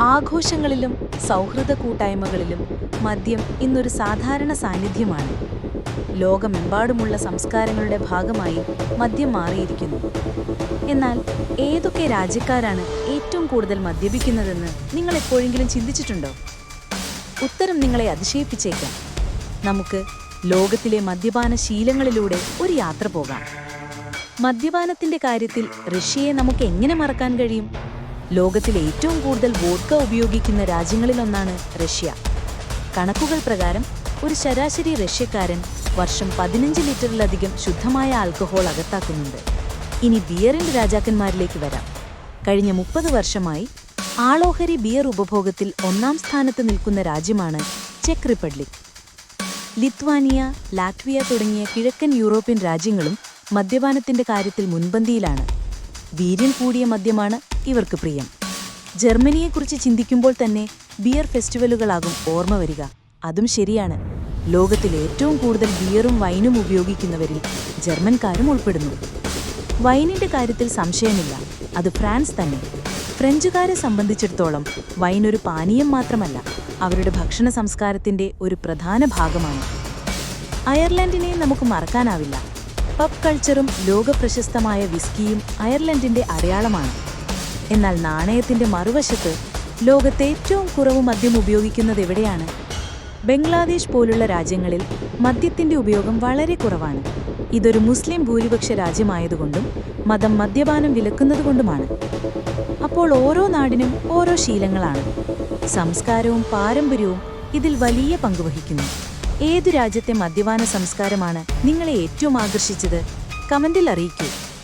ആഘോഷങ്ങളിലും സൗഹൃദ കൂട്ടായ്മകളിലും മദ്യം ഇന്നൊരു സാധാരണ സാന്നിധ്യമാണ്. ലോകമെമ്പാടുമുള്ള സംസ്കാരങ്ങളുടെ ഭാഗമായി മദ്യം മാറിയിരിക്കുന്നു. എന്നാൽ ഏതൊക്കെ രാജ്യക്കാരാണ് ഏറ്റവും കൂടുതൽ മദ്യപിക്കുന്നതെന്ന് നിങ്ങൾ എപ്പോഴെങ്കിലും ചിന്തിച്ചിട്ടുണ്ടോ? ഉത്തരം നിങ്ങളെ അതിശയിപ്പിച്ചേക്കാം. നമുക്ക് ലോകത്തിലെ മദ്യപാന ശീലങ്ങളിലൂടെ ഒരു യാത്ര പോകാം. മദ്യപാനത്തിന്റെ കാര്യത്തിൽ റഷ്യയെ നമുക്ക് എങ്ങനെ മറക്കാൻ കഴിയും? ലോകത്തിൽ ഏറ്റവും കൂടുതൽ വോഡ്ക ഉപയോഗിക്കുന്ന രാജ്യങ്ങളിലൊന്നാണ് റഷ്യ. കണക്കുകൾ പ്രകാരം ഒരു ശരാശരി റഷ്യക്കാരൻ വർഷം പതിനഞ്ച് ലിറ്ററിലധികം ശുദ്ധമായ ആൽക്കഹോൾ അകത്താക്കുന്നുണ്ട്. ഇനി ബിയറിന്റെ രാജാക്കന്മാരിലേക്ക് വരാം. കഴിഞ്ഞ മുപ്പത് വർഷമായി ആളോഹരി ബിയർ ഉപഭോഗത്തിൽ ഒന്നാം സ്ഥാനത്ത് നിൽക്കുന്ന രാജ്യമാണ് ചെക്ക് റിപ്പബ്ലിക്. ലിത്വാനിയ ലാറ്റ്വിയ തുടങ്ങിയ കിഴക്കൻ യൂറോപ്യൻ രാജ്യങ്ങളും മദ്യപാനത്തിന്റെ കാര്യത്തിൽ മുൻപന്തിയിലാണ്. വീര്യം കൂടിയ മദ്യമാണ് ഇവർക്ക് പ്രിയം. ജർമ്മനിയെക്കുറിച്ച് ചിന്തിക്കുമ്പോൾ തന്നെ ബിയർ ഫെസ്റ്റിവലുകളാകും ഓർമ്മ വരിക. അതും ശരിയാണ്. ലോകത്തിൽ ഏറ്റവും കൂടുതൽ ബിയറും വൈനും ഉപയോഗിക്കുന്നവരിൽ ജർമ്മൻകാരും ഉൾപ്പെടുന്നു. വൈനിന്റെ കാര്യത്തിൽ സംശയമില്ല. അത് ഫ്രാൻസ് തന്നെ. ഫ്രഞ്ചുകാരെ സംബന്ധിച്ചിടത്തോളം വൈൻ ഒരു പാനീയം മാത്രമല്ല അവരുടെ ഭക്ഷണ സംസ്കാരത്തിന്റെ ഒരു പ്രധാന ഭാഗമാണ്. അയർലൻഡിനെ നമുക്ക് മറക്കാനാവില്ല. പബ് കൾച്ചറും ലോകപ്രശസ്തമായ വിസ്കിയും അയർലൻഡിന്റെ അടയാളമാണ്. എന്നാൽ നാണയത്തിന്റെ മറുവശത്ത് ലോകത്തെ ഏറ്റവും കുറവ് മദ്യം ഉപയോഗിക്കുന്നത് എവിടെയാണ്? ബംഗ്ലാദേശ് പോലുള്ള രാജ്യങ്ങളിൽ മദ്യത്തിന്റെ ഉപയോഗം വളരെ കുറവാണ്. ഇതൊരു മുസ്ലിം ഭൂരിപക്ഷ രാജ്യമായതുകൊണ്ടും മതം മദ്യപാനം വിലക്കുന്നതുകൊണ്ടുമാണ്. അപ്പോൾ ഓരോ നാടിനും ഓരോ ശീലങ്ങളാണ്. സംസ്കാരവും പാരമ്പര്യവും ഇതിൽ വലിയ പങ്കുവഹിക്കുന്നു ഏതു രാജ്യത്തെ മദ്യപാന സംസ്കാരമാണ് നിങ്ങളെ ഏറ്റവും ആകർഷിച്ചത്? കമന്റിൽ അറിയിക്കൂ.